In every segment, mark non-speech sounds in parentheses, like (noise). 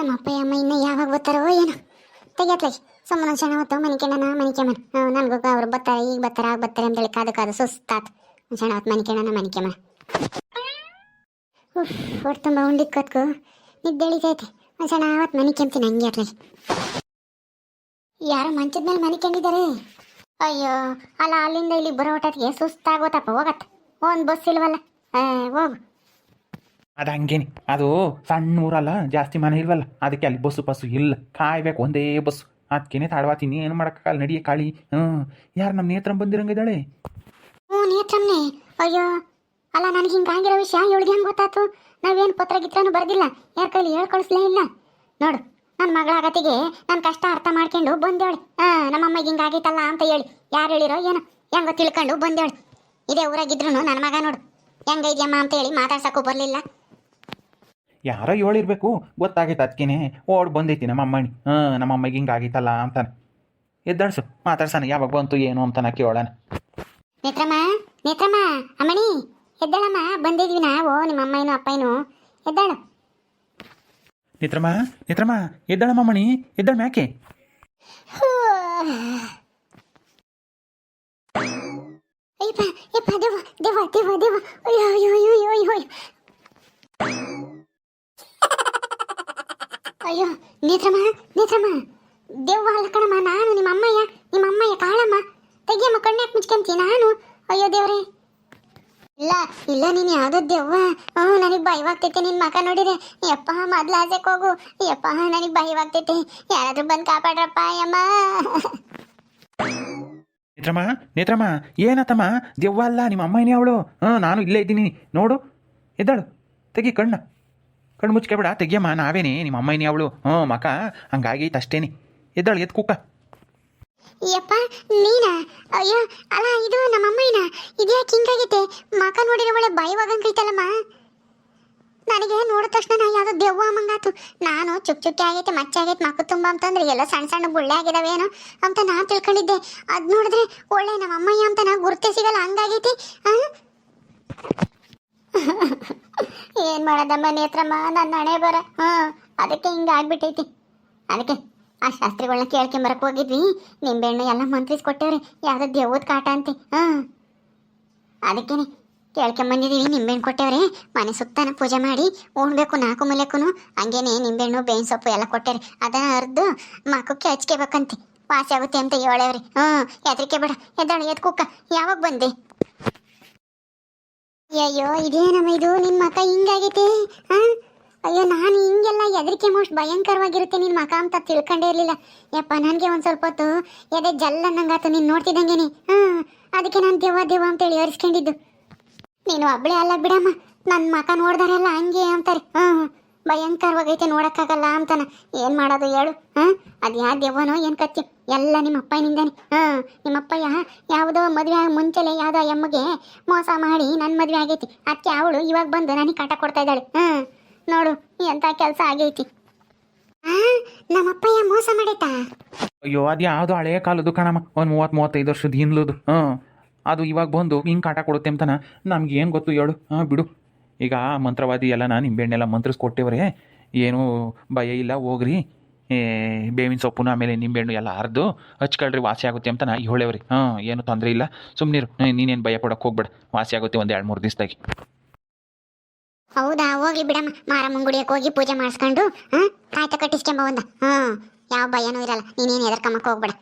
ನಮ್ಮ ಅಪ್ಪ, ಅಮ್ಮ ಇನ್ನು ಯಾವಾಗ ಬರ್ತಾರೋ ಏನೋ. ತೆಗಿಯತ್ಲಾಗಿ ಸುಮ್ಮನೆ ಕ್ಷಣ ಹೊತ್ತು ಮನಿಕೆಂಡನ ಮನಿಕೆಮನ್ ನನಗೂ ಅವ್ರು ಬರ್ತಾರೆ, ಈಗ ಬರ್ತಾರೆ, ಆಗ ಬರ್ತಾರೆ ಅಂತೇಳಿ ಕಾದು ಕಾದು ಸುಸ್ತಾತ್. ಕ್ಷಣ ಹೊತ್ತು ಮನಿಕೆಂಡನ ಮನಿಕೆಮನ್ ಉಫ್, ಹೊಟ್ಟು ತುಂಬ ಉಂಡಿದ್ ಕತ್ಕು ನಿದ್ದೆ ಎಳಿತೈತೆ. ಒಂದು ಕ್ಷಣ ಹೊತ್ತು ಮನಿಕೆಂತೀನಿ ಹಂಗೆ ಅಟ್ಲಾಗಿ ಯಾರೋ ಮಂಚದ ಮೇಲೆ ಮನಿಕೊಂಡಿದ್ದಾರೆ ಅಯ್ಯೋ, ಅಲ್ಲ ಅಲ್ಲಿಂದ ಇಲ್ಲಿ ಬರೋ ಹೊಟ್ಟಿಗೆ ಸುಸ್ತಾಗೋತಪ್ಪ ಹೋಗತ್ತ. ಒಂದು ಬಸ್ ಇಲ್ವಲ್ಲ? ಹೋಗು. ಅದು ಹಂಗೇನಿ ಅದು ಸಣ್ಣ ಊರಲ್ಲ ಜಾಸ್ತಿ ಮನೆ ಇಲ್ವಲ್ಲ? ಅದಕ್ಕೆ ಅಲ್ಲಿ ಬಸ್ಸು ಬಸ್ಸು ಇಲ್ಲ. ಕಾಯ್ಬೇಕು, ಒಂದೇ ಬಸ್ಸು. ಅದಕ್ಕೇನೆ ತಾಡ್ವಾತೀನಿ ಏನು ಮಾಡೋಕ್ಕಾಗಲ್ಲ ನಡಿಯ ಕಾಳಿ. ಹ್ಞೂ ಯಾರು ನಮ್ಮ ನೇತ್ರಂ ಬಂದಿರಂಗಿದ್ದಾಳೆ? ಹ್ಞೂ, ನೇತ್ರಮ್ನೆ. ಅಯ್ಯೋ. ಅಲ್ಲ, ನನಗೆ ಹಿಂಗಾಗಿರೋ ವಿಷಯ ಇವಳಿಗೆ ಹೆಂಗೆ ಗೊತ್ತಾಯ್ತು ನಾವೇನು ಪತ್ರ ಗಿತ್ರನೂ ಬರ್ದಿಲ್ಲ. ಯಾರ ಕೈಲಿ ಹೇಳಿ ಇಲ್ಲ. ನೋಡು ನನ್ನ ಮಗಳ ಆಗತಿಗೆ ನನ್ನ ಕಷ್ಟ ಅರ್ಥ ಮಾಡ್ಕೊಂಡು ಬಂದೇವಳಿ. ಹಾಂ, ನಮ್ಮಮ್ಮಗೆ ಹಿಂಗಾಗೈತಲ್ಲ ಅಂತ ಹೇಳಿ. ಯಾರು ಹೇಳಿರೋ ಏನೋ? ಹೆಂಗೋ ತಿಳ್ಕೊಂಡು ಬಂದೇವಳಿ. ಇದೇ ಊರಾಗಿದ್ರು ನನ್ನ ಮಗ ನೋಡು. ಹೆಂಗೈದ್ಯಮ್ಮ ಅಂತ ಹೇಳಿ ಮಾತಾಡ್ಸಕ್ಕೂ ಬರಲಿಲ್ಲ. ಯಾರೋ ಹೇಳಿರ್ಬೇಕು ಗೊತ್ತಾಗೈತೆ ಅದಕ್ಕೇನೆ ಓಡ್ ಬಂದೈತಿ ನಮ್ಮ ಅಮ್ಮಣಿ. ಹಾಂ ನಮ್ಮ ಅಮ್ಮಗೆ ಹಿಂಗೆ ಆಗೈತಲ್ಲ ಅಂತಾನೆ. ಎದ್ದಾಡ್ಸು ಮಾತಾಡ್ಸಾನೆ ಯಾವಾಗ ಬಂತು ಏನು ಅಂತಾನ ಕೇಳೋಣ. ನೇತ್ರಮ್ಮ ನೇತ್ರಮ್ಮ ಅಮ್ಮಣಿ ಎದ್ದಾಳಮ್ಮ ಬಂದಿದ್ವಿ ನಾವು ನಿಮ್ಮ ಅಮ್ಮಯ್ಯನು ಅಪ್ಪಯ್ಯನು. ಎದ್ದಾಳು. ನೇತ್ರಮ್ಮ ನೇತ್ರಮ್ಮ ಎದ್ದಾಳಮ್ಮ ಮಣಿ ಎದ್ದಾಳ ಮ್ಯಾಕೆ ಅಯ್ಯಪ್ಪ ಯಪ್ಪ ದೇವ ದೇವ ದೇವ ದೇವ ಅಯ್ಯೋ ಅಯ್ಯೋ ಅಯ್ಯೋ ಅಯ್ಯೋ. ಅಯ್ಯೋ, ನೇತ್ರಮ್ಮ ನೇತ್ರಮ್ಮ. ದೆವ್ವ ಅಲ್ಲ ಕಣಮ್ಮ, ನಾನು ನಿಮ್ಮ ಅಮ್ಮಯ್ಯ ನಿಮ್ಮ ಅಮ್ಮಯ್ಯ ಕಾಳಮ್ಮ. ತೆಗಿಯಮ್ಮ ಕಣ್ಣಾಕ್ ಮುಚ್ಕೊಂತಿ ನಾನು? ಅಯ್ಯೋ ದೇವ್ರೆ. ಇಲ್ಲ ಇಲ್ಲ, ನೀನು ಯಾವುದೋ ದೇವ್ವ. ಹ್ಞೂ ನನಗೆ ಭಯವಾಗ್ತೈತೆ ನಿನ್ನ ಮಕ ನೋಡಿದೆ ಯಪ್ಪ, ಮೊದ್ಲು ಆಸೆಕ್ ಹೋಗು. ಯಪ್ಪ, ನನಗೆ ಭಯವಾಗ್ತೈತೆ ಯಾರಾದರೂ ಬಂದು ಕಾಪಾಡ್ರಪ್ಪ, ಅಯ್ಯಮ್ಮ. ನೇತ್ರಮ್ಮ ನೇತ್ರಮ್ಮ, ಏನತ್ತಮ್ಮ? ದೆವ್ವ ಅಲ್ಲ, ನಿಮ್ಮ ಅಮ್ಮನೇ ಅವಳು. ಹಾಂ ನಾನು ಇಲ್ಲೇ ಇದ್ದೀನಿ. ನೋಡು, ಎದ್ದಾಳು. ತೆಗಿ ಕಣ್ಣ. ಕಣ್ಣು ಮುಚ್ಕೊಬೇಡ ತೆಗಿಯಮ್ಮ ನಾವೇನೇ? ನಿಮ್ಮ ಅಮ್ಮನೇ ಅವಳು. ಹ್ಞೂ, ಮಕ ಹಂಗಾಗೈತೆ ಅಷ್ಟೇನೆ. ಎದ್ದಾಳು ಎದ್ದು ಕುಕ್ಕ ಯಪ್ಪ, ನೀನಾ? ಅಯ್ಯೋ, ಅಲ್ಲ, ಇದು ನಮ್ಮ ಅಮ್ಮಯ್ಯನ? ಇದ್ಯಾಕೆ ಹಿಂಗಾಗೈತೆ? ಮಕ ನೋಡಿರೋ ಒಳ್ಳೆ ಭಯವಾಗಂಗೈತಲ್ಲಮ್ಮ ನನಗೆ ನೋಡಿದ ತಕ್ಷಣ ನಾ ಯಾವುದೋ ದೆವ್ವ ಅಮ್ಮಂಗಾತು. ನಾನು ಚುಕ್ ಚುಕ್ಕಿ ಆಗೈತೆ, ಮಚ್ಚ ಆಗೈತೆ ಮಕ್ಕ ತುಂಬ ಅಂತಂದ್ರೆ ಎಲ್ಲ ಸಣ್ಣ ಸಣ್ಣ ಬುಳ್ಳೆ ಆಗಿದಾವೇನೋ ಅಂತ ನಾನು ತಿಳ್ಕೊಂಡಿದ್ದೆ. ಅದು ನೋಡಿದ್ರೆ ಒಳ್ಳೆ ನಮ್ಮ ಅಮ್ಮಯ್ಯ ಅಂತ ನಾ ಗುರುತೇ ಸಿಗಲ್ಲ, ಹಂಗಾಗೈತಿ. ಆ? ಏನ್ ಮಾಡದಮ್ಮ ನೇತ್ರಮ್ಮ ನನ್ನ ಹಣೆ ಬರ. ಹ್ಮ್ ಅದಕ್ಕೆ ಹಿಂಗ ಆಗ್ಬಿಟ್ಟೈತಿ. ಅದಕ್ಕೆ ಆ ಶಾಸ್ತ್ರಿಗಳನ್ನ ಕೇಳ್ಕೊಂಬರಕ್ ಹೋಗಿದ್ವಿ. ನಿಂಬೆಹಣ್ಣು ಎಲ್ಲ ಮಂತ್ರಿಸ್ ಕೊಟ್ಟೇವ್ರಿ. ಯಾವ್ದು ದೇವದ ಕಾಟ ಅಂತೆ. ಅದಕ್ಕೆ ಅದಕ್ಕೇನೆ ಕೇಳ್ಕೊಂಬಂದಿದೀವಿ ನಿಂಬೆಹಣ್ಣು ಕೊಟ್ಟೇವ್ರಿ. ಮನೆ ಸುತ್ತಾನ ಪೂಜೆ ಮಾಡಿ ಉಣ್ಬೇಕು, ನಾಲ್ಕು ಮೂಲೆಕ್ಕೂ ಹಂಗೇನೆ ನಿಂಬೆಹಣ್ಣು ಬೇವಿನ ಸೊಪ್ಪು ಎಲ್ಲ ಕೊಟ್ಟೇರಿ ಅದನ್ನ ಅರ್ದು ಮಕ್ಕಕ್ಕೆ ಹಚ್ಕೋಬೇಕಂತೆ. ವಾಸಿ ಆಗುತ್ತೆ ಅಂತ ಹೇಳೇವ್ರಿ. ಹ್ಮ್ ಎದ್ರಿಕೆ ಬೇಡ. ಎದ್ದಾಳೆ ಎದ್ ಕುಕ್ಕ ಯಾವಾಗ ಬಂದೆ? ಅಯ್ಯೋ ಇದೇನಮ್ಮ ಇದು ನಿನ್ ಮಕ ಹಿಂಗಾಗೈತೆ ಅಯ್ಯೋ, ನಾನು ಹಿಂಗೆಲ್ಲ ಹೆದರಿಕೆ ಮೋಸ್ಟ್ ಭಯಂಕರವಾಗಿರುತ್ತೆ ನಿನ್ ಮಕ ಅಂತ ತಿಳ್ಕೊಂಡೇ ಇರಲಿಲ್ಲ. ಯಪ್ಪ, ನನಗೆ ಒಂದು ಸ್ವಲ್ಪ ಹೊತ್ತು ಎದೆ ಜಲ್ಲ ಅನ್ನಂಗಾತು ನೀನು ನೋಡ್ತಿದ್ದಂಗೇನಿ ಹಾ ಅದಕ್ಕೆ ನಾನು ದೇವ ದೇವ ಅಂತ ಹೇಳಿ ಅರ್ಸ್ಕೊಂಡಿದ್ದು ನೀನು ಒಬ್ಳೆ ಅಲ್ಲ ಬಿಡಮ್ಮ. ನನ್ನ ಮಕ ನೋಡ್ದಾರೆಲ್ಲ ಹಂಗೆ ಅಂತಾರೆ ಹಾ ಭಯಂಕರವಾಗೈತೆ ನೋಡಕ್ಕಾಗಲ್ಲ ಅಂತಾನ. ಏನ್ ಮಾಡೋದು ಹೇಳು, ಹಾ? ಅದು ಯಾ ದೆವ್ವನೋ ಏನ್ ಕತ್ತಿ? ಎಲ್ಲ ನಿಮ್ಮ ಅಪ್ಪನಿಂದಾನೆ ಹಾ ನಿಮ್ಮ ಅಪ್ಪಯ್ಯ ಯಾವುದೋ ಮದುವೆ ಮುಂಚೆಲೆ ಯಾವುದೋ ಎಮ್ಮಗೆ ಮೋಸ ಮಾಡಿ ನನ್ನ ಮದುವೆ ಆಗೈತಿ. ಅದಕ್ಕೆ ಅವಳು ಇವಾಗ ಬಂದು ನನಗೆ ಕಾಟ ಕೊಡ್ತಾ ಇದ್ದಾಳೆ. ಹಾಂ, ನೋಡು, ಎಂತ ಕೆಲಸ ಆಗೈತಿ. ಆ, ನಮ್ಮಪ್ಪಯ್ಯ ಮೋಸ ಮಾಡೈತಾ ಅಯ್ಯೋ, ಅದು ಯಾವುದು ಹಳೆಯ ಕಾಲದ್ದು ಕಣಮ್ಮ. ಒಂದು ಮೂವತ್ತು ಮೂವತ್ತೈದು ವರ್ಷದ ಹಿಂದ್ಲದು. ಹಾಂ, ಅದು ಇವಾಗ ಬಂದು ಹಿಂಗೆ ಕಾಟ ಕೊಡುತ್ತೆ ಅಂತಾನ. ನಮ್ಗೆ ಏನು ಗೊತ್ತು ಹೇಳು. ಹಾಂ, ಬಿಡು. ಈಗ ಆ ಮಂತ್ರವಾದಿ ಎಲ್ಲ ನಾನು ನಿಂಬೆಹಣ್ಣೆಲ್ಲ ಮಂತ್ರಿಸ್ಕೊಟ್ಟಿವ್ರೆ. ಏನು ಭಯ ಇಲ್ಲ, ಹೋಗ್ರಿ. ಬೇವಿನ ಸೊಪ್ಪು ಆಮೇಲೆ ನಿಂಬೆಹಣ್ಣು ಎಲ್ಲ ಹರಿದು ಹಚ್ಕೊಳ್ರಿ, ವಾಸಿ ಆಗುತ್ತೆ ಅಂತ ನಾ ಹೇಳೇವ್ರಿ. ಹಾಂ, ಏನು ತೊಂದರೆ ಇಲ್ಲ. ಸುಮ್ಮನಿರು ನೀನೇನು ಭಯ ಪಡೋಕೆ ಹೋಗ್ಬೇಡ. ವಾಸಿ ಆಗುತ್ತೆ ಒಂದು ಎರಡು ಮೂರು ದಿವಸದಾಗಿ. ಹೌದಾ, ಹೋಗ್ಲಿ ಬಿಡಮ್ಮ. ಮಾರಮ್ಮನ ಗುಡಿಯಕ್ಕೆ ಹೋಗಿ ಪೂಜೆ ಮಾಡಿಸ್ಕೊಂಡು, ಹಾ ಕಾಯ್ತ ಕಟ್ಟಿಸ್ಕೊಂಬ ಒಂದ. ಹ್ಞೂ ಯಾವ ಭಯನೂ ಇರಲ್ಲ. ನೀನೇನು ಎದರ್ಕಮ್ಮಕ್ಕೆ ಹೋಗ್ಬೇಡ.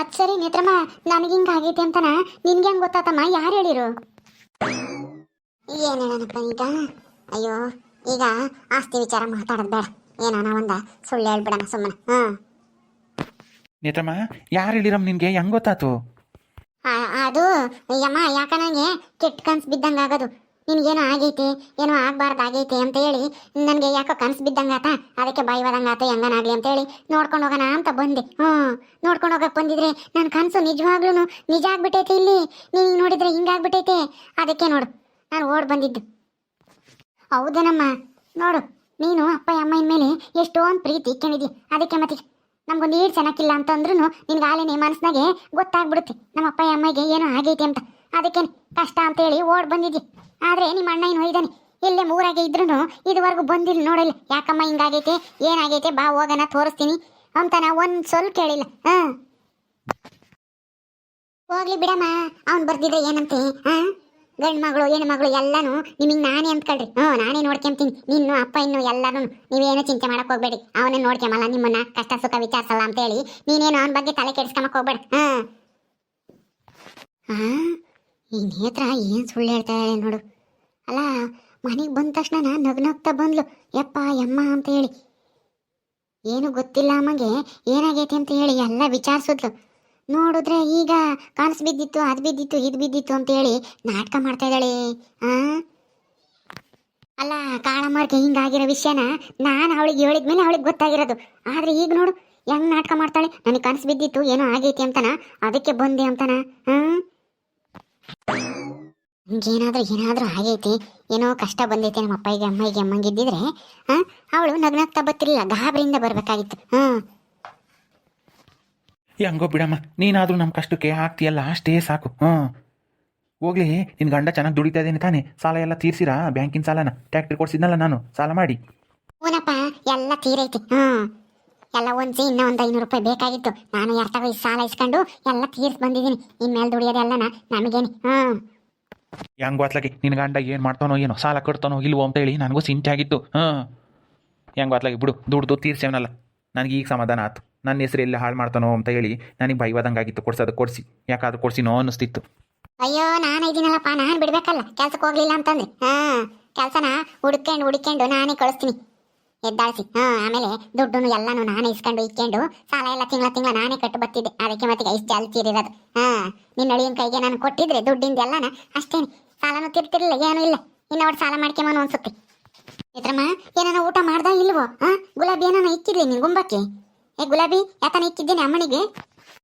ಅದು ಸರಿ ನೇತ್ರಮ್ಮ, ನನಗೆ ಹಿಂಗೆ ಆಗೈತೆ ಅಂತನ? ನಿನ್ಗೆ ಹೆಂಗೆ ಗೊತ್ತಾತಮ್ಮ? ಯಾರು ಹೇಳಿರು? ಏನು ಹೇಳೋಣಪ್ಪ ಈಗ ಅಯ್ಯೋ ಈಗ ಆಸ್ತಿ ವಿಚಾರ ಮಾತಾಡೋದು ಬೇಡ. ಏನಾನ ಒಂದ ಸುಳ್ಳು ಹೇಳ್ಬಿಡಣ ಸುಮ್ಮನೆ. ಹ. ನೇತ್ರಮ್ಮ ಯಾರು ಹೇಳಿರಮ್ಮ ನಿನಗೆ? ಹೆಂಗ್ ಗೊತ್ತಾತು? ಆ- ಅದು ಯಮ್ಮ ಯಾಕ ನನಗೆ ಕೆಟ್ಟ ಕನ್ಸು ಬಿದ್ದಂಗೆ ಆಗೋದು? ನಿನ್ಗೇನೋ ಆಗೈತಿ ಏನೋ ಆಗ್ಬಾರ್ದು ಆಗೈತಿ ಅಂತ ಹೇಳಿ ನನಗೆ ಯಾಕೋ ಕನ್ಸು ಬಿದ್ದಂಗಾತ ಅದಕ್ಕೆ ಬಾಯಿ ಬದಂಗಾತ ಹೆಂಗನಾಗ್ಲಿ ಅಂತ ಹೇಳಿ ನೋಡ್ಕೊಂಡು ಹೋಗೋಣ ಅಂತ ಬಂದೆ. ಹ್ಞೂ ನೋಡ್ಕೊಂಡು ಹೋಗಕ್ಕೆ ಬಂದಿದ್ರೆ ನನ್ನ ಕನಸು ನಿಜವಾಗ್ಲೂ ನಿಜ ಆಗ್ಬಿಟ್ಟೈತೆ ಇಲ್ಲಿ. ನೀನು ನೋಡಿದ್ರೆ ಹಿಂಗಾಗ್ಬಿಟ್ಟೈತೆ ಅದಕ್ಕೆ ನೋಡು. ನಾನು ಓಡ್ ಬಂದಿದ್ದು. ಹೌದೇನಮ್ಮ? ನೋಡು, ನೀನು, ಅಪ್ಪ ಅಮ್ಮನ ಮೇಲೆ ಎಷ್ಟೊಂದು ಪ್ರೀತಿ ಇಕ್ಕೊಂಡಿದ್ದಿ ಅದಕ್ಕೆ ಮತ್ತೆ ನಮ್ಗೊಂದು ಈಡ್ ಚೆನ್ನಾಗಿಲ್ಲ ಅಂತಂದ್ರೂ ನಿನ್ಗೆ ಆಲೇನೆ ಮನಸ್ಸಿನಾಗೆ ಗೊತ್ತಾಗ್ಬಿಡುತ್ತೆ. ನಮ್ಮ ಅಪ್ಪ, ಅಮ್ಮಗೆ ಏನೋ ಆಗೈತೆ ಅಂತ. ಅದಕ್ಕೆ ಕಷ್ಟ ಅಂತೇಳಿ ಓಡ್ ಬಂದಿದ್ದಿ. ಆದರೆ ನಿಮ್ಮ ಅಣ್ಣ ಏನು ಹೊಯ್ದಾನೆ ಇಲ್ಲೇ ಮೂರಾಗೆ ಇದ್ರೂ ಇದುವರೆಗೂ ಬಂದಿಲ್ಲ ನೋಡಲ್ಲ. ಯಾಕಮ್ಮ ಹಿಂಗಾಗೈತೆ? ಏನಾಗೈತೆ? ಬಾ ಹೋಗನ ತೋರಿಸ್ತೀನಿ ಅಂತಾನ ಒಂದ್ ಸ್ವಲ್ಪ ಕೇಳಿಲ್ಲ. ಹಾ. ಹೋಗ್ಲಿ ಬಿಡಮ್ಮ. ಅವ್ನು ಬರ್ದಿದ್ರೆ ಏನಂತೆ? ಹಾ? ಗಂಡ್ ಮಗಳು ಹೆಣ್ಮಗಳು ಎಲ್ಲಾನು ನಿಮಗೆ ನಾನೇ ಅಂದ್ಕೊಳ್ರಿ ಹ್ಞೂ ನಾನೇ ನೋಡ್ಕೊಂತೀನಿ. ನಿನ್ನ, ಅಪ್ಪ ಇನ್ನು ಎಲ್ಲಾನು ನೀವೇನು ಚಿಂತೆ ಮಾಡಕ್ಕೆ ಹೋಗ್ಬೇಡಿ ಅವನೇ ನೋಡ್ಕೊಂಬಲ್ಲ, ನಿಮ್ಮನ್ನ ಕಷ್ಟ, ಸುಖ, ವಿಚಾರಿಸಲ್ಲ ಅಂತ ಹೇಳಿ ನೀನೇನು ಅವನ ಬಗ್ಗೆ ತಲೆ ಕೆಡಿಸ್ಕೊಂಬಕ್ಕೆ ಹೋಗ್ಬೇಡ. ಹಾಂ ಹಾಂ ಈ ನೇತ್ರ ಏನು ಸುಳ್ಳು ಹೇಳ್ತಾ ನೋಡು. ಅಲ್ಲ, ಮನೆಗೆ ಬಂದ ತಕ್ಷಣ ನಾನು ನಗ್ತಾ ಬಂದ್ಲು. ಯಪ್ಪ, ಯಮ್ಮ ಅಂತ ಹೇಳಿ. ಏನು ಗೊತ್ತಿಲ್ಲ ಅಮ್ಮಗೆ. ಏನಾಗೈತೆ ಅಂತ ಹೇಳಿ ಎಲ್ಲ ವಿಚಾರಿಸಿದ್ಲು. ನೋಡಿದ್ರೆ ಈಗ ಕಾನ್ಸ್ ಬಿದ್ದಿತ್ತು, ಅದು ಬಿದ್ದಿತ್ತು, ಇದು ಬಿದ್ದಿತ್ತು ಅಂತ ಹೇಳಿ ನಾಟಕ ಮಾಡ್ತಾ ಇದ್ದಾಳೆ. ಆ? ಅಲ್ಲ, ಕಾಳಮ್ಮರ್ಗೆ ಹಿಂಗಾಗಿರೋ ವಿಷಯನ ನಾನು ಅವಳಿಗೆ ಹೇಳಿದ್ಮೇಲೆ ಅವಳಿಗೆ ಗೊತ್ತಾಗಿರೋದು. ಆದ್ರೆ ಈಗ ನೋಡು, ಹೆಂಗ್ ನಾಟಕ ಮಾಡ್ತಾಳೆ? ನನಗೆ ಕನಸು ಬಿದ್ದಿತ್ತು, ಏನೋ ಆಗೈತಿ ಅಂತನ? ಅದಕ್ಕೆ ಬಂದೆ ಅಂತನ? ಹ್ಮ್ ಏನಾದ್ರೂ ಆಗೈತಿ, ಏನೋ ಕಷ್ಟ ಬಂದೈತೆ ನಮ್ಮ ಅಪ್ಪಗೆ ಅಮ್ಮಗೆ ಅಮ್ಮಂಗಿದ್ದಿದ್ರೆ ಆ? ಅವಳು ನಗ್ನಾಗ್ತಾ ಬತ್ತಿರಲಿಲ್ಲ, ಗಾಬರಿಯಿಂದ ಬರಬೇಕಾಗಿತ್ತು. ಹ್ಮ್. ಹೆಂಗೋ ಬಿಡಮ್ಮ ನೀನಾದರೂ ನಮ್ಮ ಕಷ್ಟಕ್ಕೆ ಆಗ್ತೀಯಲ್ಲ ಅಷ್ಟೇ ಸಾಕು. ಹ್ಞೂ. ಹೋಗ್ಲಿ ನಿನ್ನ ಗಂಡ ಚೆನ್ನಾಗಿ ದುಡಿತಾ ಇದ್ದೀನಿ ತಾನೆ. ಸಾಲ ಎಲ್ಲ ತೀರ್ಸಿರಾ? ಬ್ಯಾಂಕಿನ ಸಾಲನ? ಟ್ಯಾಕ್ಟ್ರಿ ಕೊಡ್ಸಿದ್ನಲ್ಲ ನಾನು. ಸಾಲ ಮಾಡಿ. ಹೂನಪ್ಪ ಎಲ್ಲ ತೀರೈತಿ. ಹ್ಮ್ ಎಲ್ಲ ಒಂದ್ಸಿ ಇನ್ನೂ ಒಂದು ಐನೂರು ರೂಪಾಯಿ ಬೇಕಾಗಿತ್ತು. ನಾನು ಯಾರ್ತಾಗ ಈ ಸಾಲ ಇಸ್ಕೊಂಡು ಎಲ್ಲ ತೀರ್ಸ್ ಬಂದಿದ್ದೀನಿ. ಇನ್ಮೇಲೆ ದುಡಿಯೋದೆಲ್ಲನ ನಮಗೇನಿ. ಹ್ಮ್ ಹೆಂಗೋ ಅತ್ಲಾಗಿ ನಿನ್ನ ಗಂಡ ಏನು ಮಾಡ್ತಾನೋ ಏನೋ ಸಾಲ ಕಟ್ತಾನೋ ಇಲ್ವೋ ಅಂತ ಹೇಳಿ ನನಗೂ ಚಿಂತೆ ಆಗಿತ್ತು ಹಾಂ ಹೆಂಗೋ ಅತ್ಲಾಗಿ ಬಿಡು ದುಡ್ದು ತೀರ್ಸೇವನಲ್ಲ. ನನಗೆ ಈಗ ಸಮಾಧಾನ ಆಯ್ತು ನನ್ನ ಹೆಸರು ಎಲ್ಲಿ ಹಾಳು ಮಾಡ್ತಾನೋ ಅಂತ ಹೇಳಿ ನನಗೆ ಭಯವಾದಂಗಾಗಿತ್ತು ಕೊಡ್ಸೋದು ಕೊಡಿಸಿ ಯಾಕಾದ್ರೂ ಕೊಡ್ಸಿನೋ ಅನ್ನಿಸ್ತಿತ್ತು. ಅಯ್ಯೋ, ನಾನು ಇದೀನಲ್ಲಪ್ಪ ನಾನು ಬಿಡಬೇಕಲ್ಲ. ಕೆಲ್ಸಕ್ಕೆ ಹೋಗ್ಲಿಲ್ಲ ಅಂತಂದ್ರೆ ಹಾಂ, ಕೆಲಸನ ಹುಡ್ಕೊಂಡು ಹುಡ್ಕೊಂಡು ನಾನೇ ಕಳಿಸ್ತೀನಿ. ಎದ್ದಾಳಿಸಿ. ಹಾಂ, ಆಮೇಲೆ ದುಡ್ಡು ಎಲ್ಲಾನು ನಾನೇ ಇಸ್ಕೊಂಡು ಇಕ್ಕೊಂಡು ಸಾಲ ಎಲ್ಲ ತಿಂಗಳ ತಿಂಗಳ ನಾನೇ ಕಟ್ಟು ಬರ್ತಿದ್ದೆ ಅದಕ್ಕೆ ಮತ್ತೆ ಇಷ್ಟು ಜಾಲ್ತಿ ಇರೋದು ಹಾಂ, ನಿನ್ನ ಅಳಿಯನ ಕೈಗೆ ನಾನು ಕೊಟ್ಟಿದ್ರೆ ದುಡ್ಡಿಂದ ಎಲ್ಲಾನ ಅಷ್ಟೇನೆ. ಸಾಲನೂ ತಿರ್ತಿರ್ಲಿಲ್ಲ, ಏನೂ ಇಲ್ಲ. ಇನ್ನು ಅವ್ರು ಸಾಲ ಮಾಡ್ಕೊಂಬನು ಅನ್ಸುತ್ತೆ. ಇದ್ರಮ್ಮ ಏನಾನ ಊಟ ಮಾಡ್ದ ಇಲ್ವೋ? ಹಾಂ, ಗುಲಾಬಿ ಏನಾನ ಇಕ್ಕಿದ್ಲಿ ನಿನ್ ಗುಂಬಕ್ಕೆ? ಏ ಗುಲಾಬಿ, ಯಾತನ ಇಕ್ಕಿದ್ದೀನಿ ಅಮ್ಮನಿಗೆ?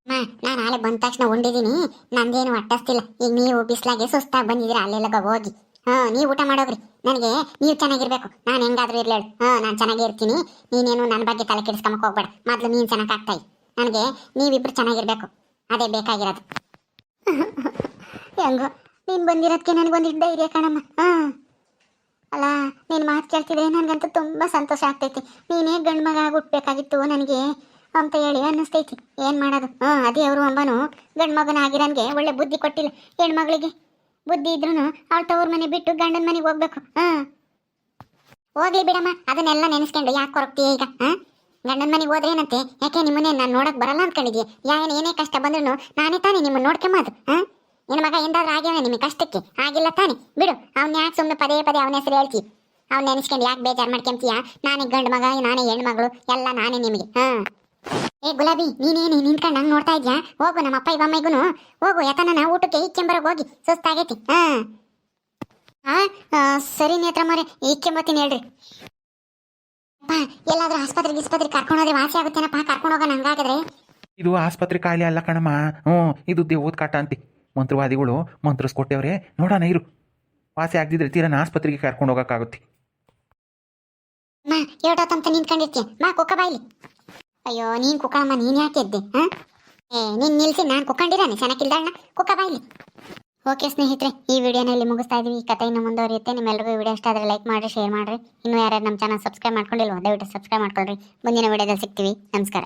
ಮಾ ನಾನು ನಾಳೆ ಬಂದ ತಕ್ಷಣ ಉಂಡಿದ್ದೀನಿ ನಂದೇನು ಅಟ್ಟಸ್ತಿಲ್ಲ. ಈಗ ನೀವು ಬಿಸ್ಲಾಗೆ ಸುಸ್ತಾಗಿ ಬಂದಿದ್ದೀರಾ, ಅಲ್ಲೆಲ್ಲ ಹೋಗಿ. ಹಾ, ನೀವು ಊಟ ಮಾಡೋಗ್ರಿ. ನನಗೆ ನೀವು ಚೆನ್ನಾಗಿರ್ಬೇಕು. ನಾನು ಹೆಂಗಾದ್ರೂ ಇರ್ಲೇಳು ಹಾ, ನಾನು ಚೆನ್ನಾಗೇ ಇರ್ತೀನಿ. ನೀನೇನು ನನ್ನ ಬಗ್ಗೆ ತಲೆ ಕೆಡಿಸ್ಕೊಂಬಕ್ ಹೋಗ್ಬೇಡ. ಮೊದಲು ನೀನು ಚೆನ್ನಾಗಿ ಆಗ್ತಾಯಿ ನನಗೆ ನೀವಿಬ್ರು ಚೆನ್ನಾಗಿರ್ಬೇಕು. ಅದೇ ಬೇಕಾಗಿರೋದು. (laughs) ಹೆಂಗೋ, ನೀನು ಬಂದಿರೋದಕ್ಕೆ ನನಗೊಂದಿಟ್ಟು ಧೈರ್ಯ ಕಣಮ್ಮ. ಹಾ. ನೀನು ಮಾತು ಕೇಳ್ತಿದ್ರೆ ನನಗಂತೂ ತುಂಬ ಸಂತೋಷ ಆಗ್ತೈತಿ. ನೀನೇ ಗಂಡು ಮಗ ಹುಟ್ಟಬೇಕಾಗಿತ್ತು ನನಗೆ ಅಂತ ಹೇಳಿ ಅನ್ನಿಸ್ತೈತಿ. ಏನು ಮಾಡೋದು? ಹಾಂ, ಅದೇ ಅವರು ಅಂಬನು. ಗಂಡು ಮಗನ ಒಳ್ಳೆ ಬುದ್ಧಿ ಕೊಟ್ಟಿಲ್ಲ. ಹೆಣ್ಮಗಳಿಗೆ ಬುದ್ಧಿ ಇದ್ರೂ ಅವ್ರ ತವ್ರ ಮನೆ ಬಿಟ್ಟು ಗಂಡನ ಮನೆಗೆ ಹೋಗ್ಬೇಕು. ಹಾಂ. ಹೋಗ್ಲಿ ಬಿಡಮ್ಮ, ಅದನ್ನೆಲ್ಲ ನೆನೆಸ್ಕೊಂಡು ಯಾಕೆ ಕೊರಗ್ತೀಯ ಈಗ? ಹಾಂ? ಗಂಡನ ಮನೆಗೆ ಹೋದ್ರೆ ಏನಂತೆ? ಯಾಕೆ ನಿಮ್ಮನ್ನೇ ನಾನು ನೋಡಕ್ಕೆ ಬರಲ್ಲ ಅನ್ಕೊಂಡಿದ್ಯೆ? ಯಾವ ಏನೇ ಕಷ್ಟ ಬಂದ್ರು ನಾನೇ ತಾನೇ ನಿಮ್ಮನ್ನ ನೋಡ್ಕೊಂಬದು ಹಾಂ? ನಿನ್ನ ಮಗ ಎಂದಾದ್ರೂ ಆಗ್ಯಾವ ನಿಮಗೆ ಕಷ್ಟಕ್ಕೆ? ಆಗಿಲ್ಲ ತಾನೆ. ಬಿಡು, ಅವ್ನ ಯಾಕೆ ಸುಮ್ಮನೆ ಪದೇ ಪದೇ ಅವನ ಹೆಸರು ಹೇಳ್ತಿ? ಅವ್ನ ನೆನೆಸ್ಕೊಂಡು ಯಾಕೆ ಬೇಜಾರು ಮಾಡ್ಕೊಂತೀಯ? ನಾನೇ ಗಂಡು ಮಗ, ನಾನೇ ಹೆಣ್ಮಗಳು, ಎಲ್ಲ ನಾನೇ ನಿಮಗೆ. ಹಾಂ. ಏ ಗುಲಾಬಿ, ನೀನೇನು ನಿಂತ್ಕೊಂಡು ನಂಗೆ ನೋಡ್ತಾ ಇದ್ಯಾ? ಹೋಗು ನಮ್ಮ ಅಪ್ಪ ಇವಮ್ಮಗೂ ಹೋಗು ಯಾಕನ ಊಟಕ್ಕೆ ಇಕ್ಕೆಂಬರೋಗಿ ಹೋಗಿ, ಸುಸ್ತಾಗೈತಿ. ಹಾಂ. ಹಾಂ ಸರಿ ನೇತ್ರ ಮರೆ ಇಕ್ಕೆಂಬತ್ತೀನಿ ಹೇಳ್ರಿ. ಅಪ್ಪ, ಎಲ್ಲಾದರೂ ಆಸ್ಪತ್ರೆಗೆ ಇಸ್ಪತ್ರೆಗೆ ಕರ್ಕೊಂಡು ಹೋದ್ರೆ ವಾಸಿ ಆಗುತ್ತೇನಪ್ಪ? ಕರ್ಕೊಂಡು ಹೋಗೋಣ ಹಂಗಾಗಿದ್ರೆ ಇದು ಆಸ್ಪತ್ರೆ ಕಾಯಿಲೆ ಅಲ್ಲ ಕಣಮ್ಮ. ಹ್ಞೂ, ಇದು ದೇವದ ಕಾಟ ಅಂತಿ. ಮಂತ್ರವಾದಿಗಳು ಮಂತ್ರಿಸ್ಕೊಟ್ಟವ್ರೆ, ನೋಡೋಣ ಇರು. ವಾಸಿ ಆಗದಿದ್ರೆ ತೀರನ ಆಸ್ಪತ್ರೆಗೆ ಕರ್ಕೊಂಡು ಹೋಗೋಕ್ಕಾಗುತ್ತೆ. ಮಾ ಏಟೋತಂತ ನಿಂತ್ಕೊಂಡಿರ್ತೀಯ. ಮಾ, ಕುಕ್ಕ ಬಾಯ್ಲಿ ಅಯ್ಯೋ, ನೀನ್ ಕುಕ್ಕಳಮ್ಮ ನೀನ್ ಯಾಕೆ ಎದ್ದೆ, ಹಾ? ಏ, ನೀನ್ ನಿಲ್ಸಿ, ನಾನು ಕುಕ್ಕಂಡಿರಾನೆ ಚೆನ್ನಾಗಿಲ್ದಣ್ಣ ಕುಕ್ಕ ಬಾಯ್ಲಿ ಓಕೆ ಸ್ನೇಹಿತರೆ, ಈ ವಿಡಿಯೋನ ಇಲ್ಲಿ ಮುಗಿಸ್ತಾ ಇದೀವಿ. ಈ ಕಥೆ ಇನ್ನು ಮುಂದುವರಿಯುತ್ತೆ. ನಿಮ್ಮೆಲ್ಲರಿಗೂ ಈ ವಿಡಿಯೋ ಇಷ್ಟ ಆದರೆ ಲೈಕ್ ಮಾಡಿ ಶೇರ್ ಮಾಡಿರಿ. ಇನ್ನೂ ಯಾರ್ಯಾರು ನಮ್ಮ ಚಾನಲ್ ಸಬ್ಸ್ಕ್ರೈಬ್ ಮಾಡ್ಕೊಂಡಿಲ್ವೋ, ದಯವಿಟ್ಟು ಸಬ್ಸ್ಕ್ರೈಬ್ ಮಾಡ್ಕೊಳ್ರಿ. ಮುಂದಿನ ವಿಡಿಯೋದಲ್ಲಿ ಸಿಗ್ತೀವಿ. ನಮಸ್ಕಾರ.